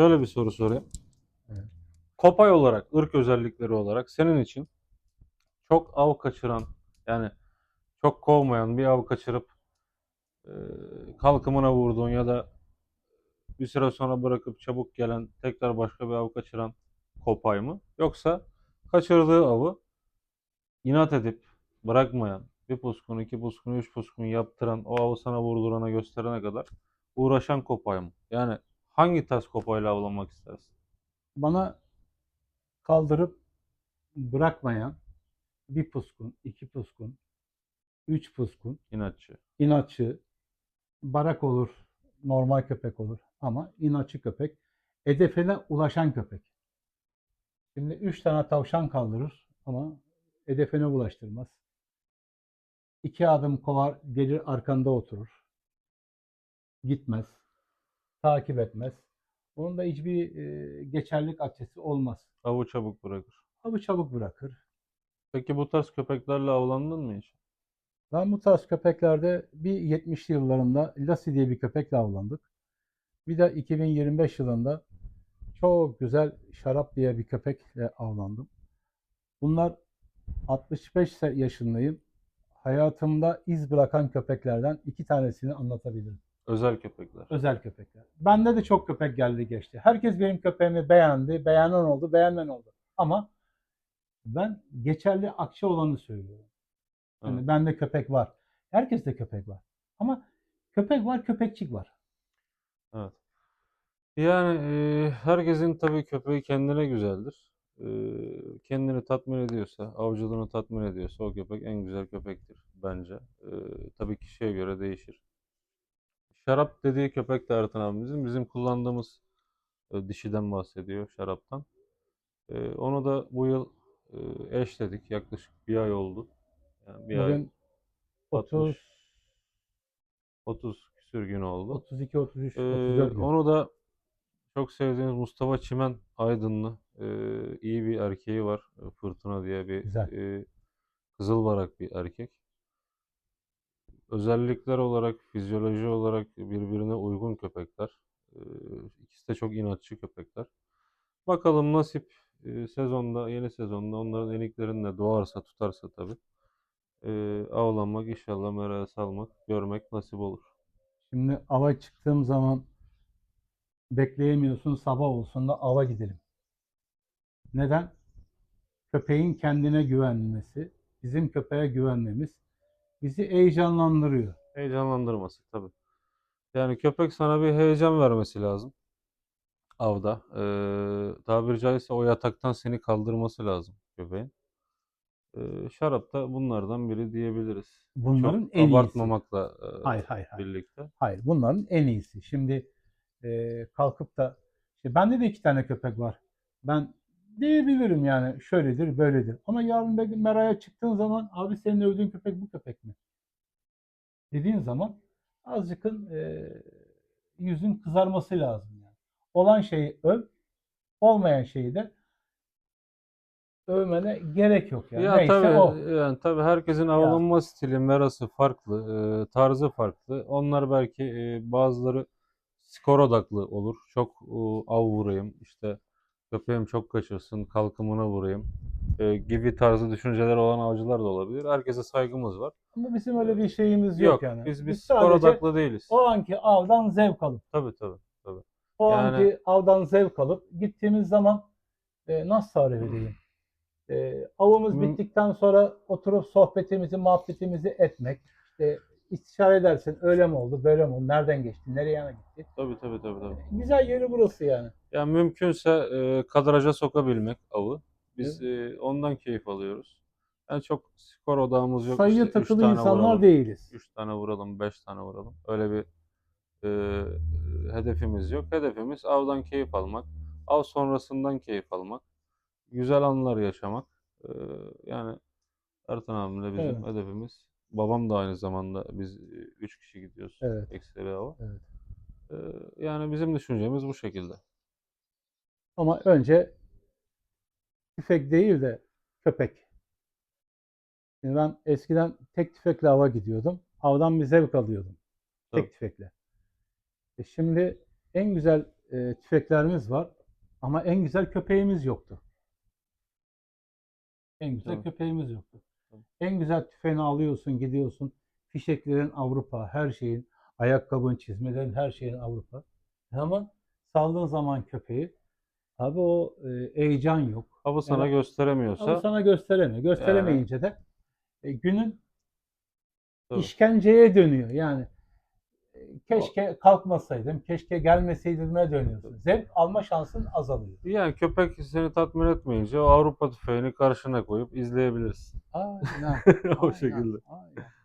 Şöyle bir soru sorayım. Evet. Kopay olarak, ırk özellikleri olarak senin için çok av kaçıran, yani çok kovmayan bir av kaçırıp e, kalkımına vurduğun ya da bir süre sonra bırakıp çabuk gelen tekrar başka bir av kaçıran kopay mı? Yoksa kaçırdığı avı inat edip bırakmayan, bir puskun, iki puskun, üç puskun yaptıran, o avı sana vurdurana gösterene kadar uğraşan kopay mı? Yani hangi tarz kopayla avlanmak istersin? Bana kaldırıp bırakmayan bir puskun, iki puskun, üç puskun, İnatçı. inatçı, barak olur, normal köpek olur ama inatçı köpek, hedefine ulaşan köpek. Şimdi üç tane tavşan kaldırır ama hedefine ulaştırmaz. İki adım kovar, gelir arkanda oturur. Gitmez, takip etmez. Onun da hiçbir e, geçerlik açısı olmaz. Avı çabuk bırakır. Avı çabuk bırakır. Peki bu tarz köpeklerle avlandın mı hiç? Ben bu tarz köpeklerde bir 70'li yıllarında Lassie diye bir köpekle avlandık. Bir de 2025 yılında çok güzel Şarap diye bir köpekle avlandım. Bunlar 65 yaşındayım. Hayatımda iz bırakan köpeklerden iki tanesini anlatabilirim. Özel köpekler. Özel köpekler. Bende de çok köpek geldi geçti. Herkes benim köpeğimi beğendi. Beğenen oldu, beğenmeyen oldu. Ama ben geçerli akçe olanı söylüyorum. Yani Evet. bende köpek var. Herkeste köpek var. Ama köpek var, köpekçik var. Evet. Yani e, herkesin tabii köpeği kendine güzeldir. Kendini tatmin ediyorsa, avcılığını tatmin ediyorsa o köpek en güzel köpektir bence. E, tabii kişiye göre değişir. Şarap dediği köpek de Ertan abimizin. Bizim kullandığımız e, dişiden bahsediyor şaraptan. E, onu da bu yıl e, eşledik. Yaklaşık bir ay oldu. Yani bir ay Bugün 30, 60, 30 küsür gün oldu. 32, 33, Ee, 34 gün. onu da çok sevdiğimiz Mustafa Çimen Aydınlı ee, iyi bir erkeği var. Ee, Fırtına diye bir Güzel. ee, Kızılbarak bir erkek. Özellikler olarak, fizyoloji olarak birbirine uygun köpekler. Ee, ikisi de çok inatçı köpekler. Bakalım nasip ee, sezonda, yeni sezonda onların eniklerini de doğarsa, tutarsa tabii. ee, avlanmak, inşallah meraya salmak, görmek nasip olur. Şimdi ava çıktığım zaman bekleyemiyorsun sabah olsun da ava gidelim. Neden? Köpeğin kendine güvenmesi, bizim köpeğe güvenmemiz bizi heyecanlandırıyor. Heyecanlandırması tabii. Yani köpek sana bir heyecan vermesi lazım avda. Ee, tabiri caizse o yataktan seni kaldırması lazım köpeğin. Ee, şarap da bunlardan biri diyebiliriz. Bunların Çok en iyisi. abartmamakla e, Hayır, hayır, hayır. birlikte. Hayır, bunların en iyisi. Şimdi e, kalkıp da işte bende de iki tane köpek var. Ben diyebilirim yani şöyledir, böyledir. Ama yarın meraya çıktığın zaman abi senin övdüğün köpek bu köpek mi? Dediğin zaman azıcıkın e, yüzün kızarması lazım yani. Olan şeyi öv, olmayan şeyi de övmene gerek yok yani. Ya Neyse tabii o. yani tabii herkesin avlanma stili, merası farklı, e, tarzı farklı. Onlar belki e, bazıları skor odaklı olur. Çok e, av vurayım, işte köpeğim çok kaçırsın, kalkımına vurayım e, gibi tarzı düşünceler olan avcılar da olabilir. Herkese saygımız var. Ama bizim öyle bir şeyimiz yok, Yok, yani. biz biz Biz skor odaklı değiliz. o anki avdan zevk alıp Tabii tabii. O Yani- anki avdan zevk alıp gittiğimiz zaman e, nasıl tarif edeyim? E, avımız Hı. bittikten sonra oturup sohbetimizi, muhabbetimizi etmek. İşte istişare edersin. Öyle mi oldu, böyle mi oldu, nereden geçti, nereye yana gitti. Tabii tabii tabii tabii. Güzel yeri burası yani. Yani mümkünse e, kadraja sokabilmek avı. Biz e, ondan keyif alıyoruz. Yani çok skor odağımız yok. Sayıya İşte takılı insanlar vuralım, değiliz. 3 tane vuralım, 5 tane vuralım. Öyle bir e, hedefimiz yok. Hedefimiz avdan keyif almak. Av sonrasından keyif almak. Güzel anlar yaşamak. E, yani Ertan abimle bizim Evet. hedefimiz. Babam da aynı zamanda biz 3 kişi gidiyoruz. Evet. Ekseri ava. Evet. E, yani bizim düşüncemiz bu şekilde. Ama önce tüfek değil de köpek. Şimdi ben eskiden tek tüfekle ava gidiyordum. Avdan bir zevk alıyordum. Tek Tabii. tüfekle. E şimdi en güzel e, tüfeklerimiz var ama en güzel köpeğimiz yoktu. En güzel Tamam. köpeğimiz yoktu. En güzel tüfeğini alıyorsun, gidiyorsun. Fişeklerin Avrupa, her şeyin, ayakkabın, çizmelerin, her şeyin Avrupa. Ama saldığın zaman köpeği, abi o e, heyecan yok. Hava sana Yani- gösteremiyorsa Ama sana gösteremiyor. Gösteremeyince de e, günün Tabii. işkenceye dönüyor. Yani keşke kalkmasaydım, keşke gelmeseydim'e dönüyorsun. Zevk alma şansın azalıyor. yani köpek seni tatmin etmeyince o Avrupa tüfeğini karşına koyup izleyebilirsin. Aynen. o aynen, şekilde. aynen.